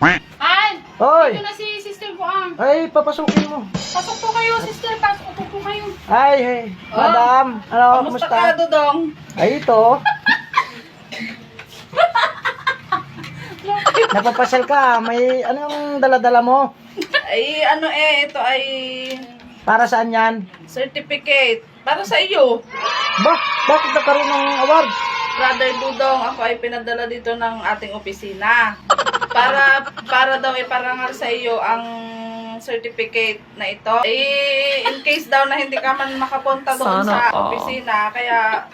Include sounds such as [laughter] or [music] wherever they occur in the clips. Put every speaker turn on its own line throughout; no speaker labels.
Ay!
Hoy!
Ito na si Sister Buang.
Ay, papasukin mo.
Pasok po kayo, Sister. Pasok po kayo.
Ay, hey. Madam. Ano,
Kamusta
kumusta?
ka, Dodong?
Ay, ito. [laughs] Napapasyal ka. May, anong dala-dala mo?
Ay, ano eh, ito ay
Para saan yan?
certificate. Para sa iyo.
Ba, bakit nagkaroon ng award?
Brother Dudong, ako ay pinadala dito ng ating opisina. Para para daw iparangal sa iyo ang certificate na ito. Eh, in case daw na hindi ka man makapunta doon sa opisina, kaya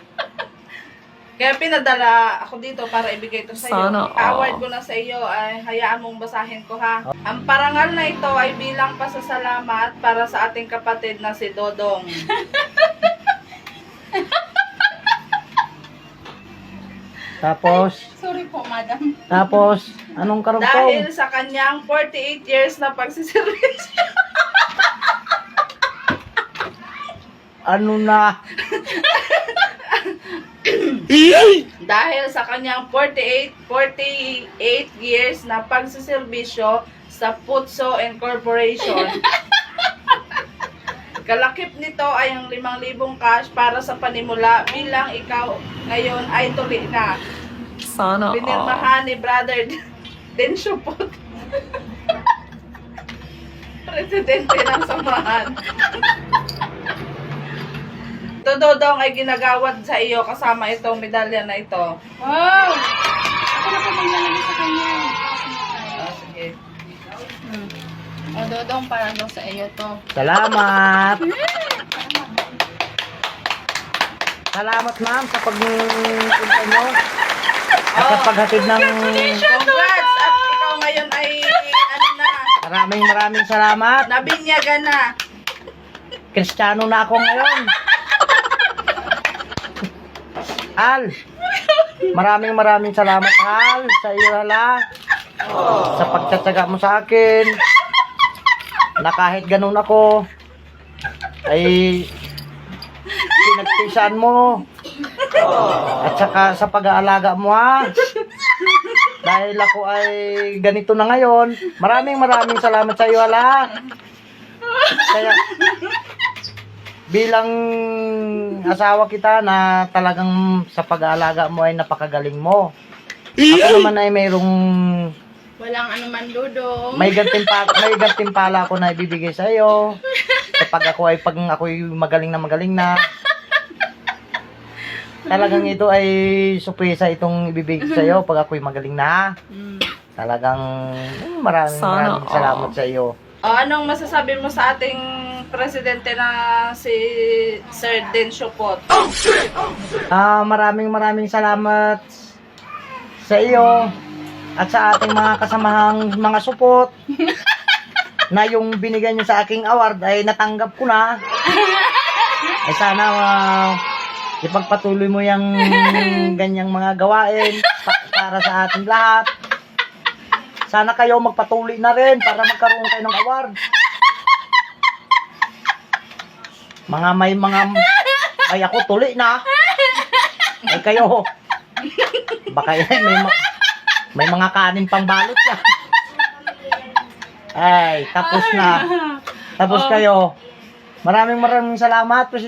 kaya pinadala ako dito para ibigay ito sa iyo. Award ko na sa iyo, ay hayaan mong basahin ko ha. Ang parangal na ito ay bilang pasasalamat para sa ating kapatid na si Dodong.
Tapos,
Sorry po, madam.
tapos, anong
Dahil
karugtong?
sa kanyang 48 years na pagsiservisyo.
Ano na? [laughs]
Dahil sa kanyang 48, 48 years na pagsiservisyo sa Putso Incorporation. [laughs] Kalakip nito ay ang 5,000 cash para sa panimula bilang ikaw ngayon ay tuli na.
Sana
Pinirmahan ni Brother [laughs] Densyo po. Presidente ng samahan. Ito Dodong ay ginagawad sa iyo kasama itong medalya na ito.
Wow! Ako na po maglalagay sa kanya.
Ah, sige.
Hmm. O, Dodong, para daw sa iyo to.
Salamat! Salamat ma'am sa pagpunta nyo. At sa paghatid ng...
Congrats!
Maraming maraming salamat.
nabinyagan na.
Kristiyano na ako ngayon. Al, maraming maraming salamat Al sa iyo hala. Sa pagtsatsaga mo sa akin. Na kahit ganun ako ay pinagtisan mo. At saka sa pag-aalaga mo ha. Dahil ako ay ganito na ngayon. Maraming maraming salamat sa iyo hala. Kaya bilang asawa kita na talagang sa pag-aalaga mo ay napakagaling mo. Ako naman ay mayroong
Walang anuman, Dodong.
may gantimpala, may gantimpala ako na ibibigay sa iyo. Kapag ako ay pag ako magaling na magaling na. Talagang ito ay surpresa itong ibibigay sa iyo pag ako ay magaling na.
Hmm.
Talagang mm, maraming
Sana
maraming salamat sa iyo.
O, anong masasabi mo sa ating presidente na si Sir Densyo Pot?
Ah, maraming maraming salamat sa iyo at sa ating mga kasamahang mga supot [laughs] na yung binigyan niyo sa aking award ay natanggap ko na. Ay sana ah, ipagpatuloy mo yung [laughs] ganyang mga gawain pa- para sa ating lahat. Sana kayo magpatuloy na rin para magkaroon kayo ng award. Mga may mga ay ako tuli na. Ay kayo. Baka yan, may, ma- may mga kanin pang balot yan. Ay, tapos na. Tapos kayo. Maraming maraming salamat, Presidente.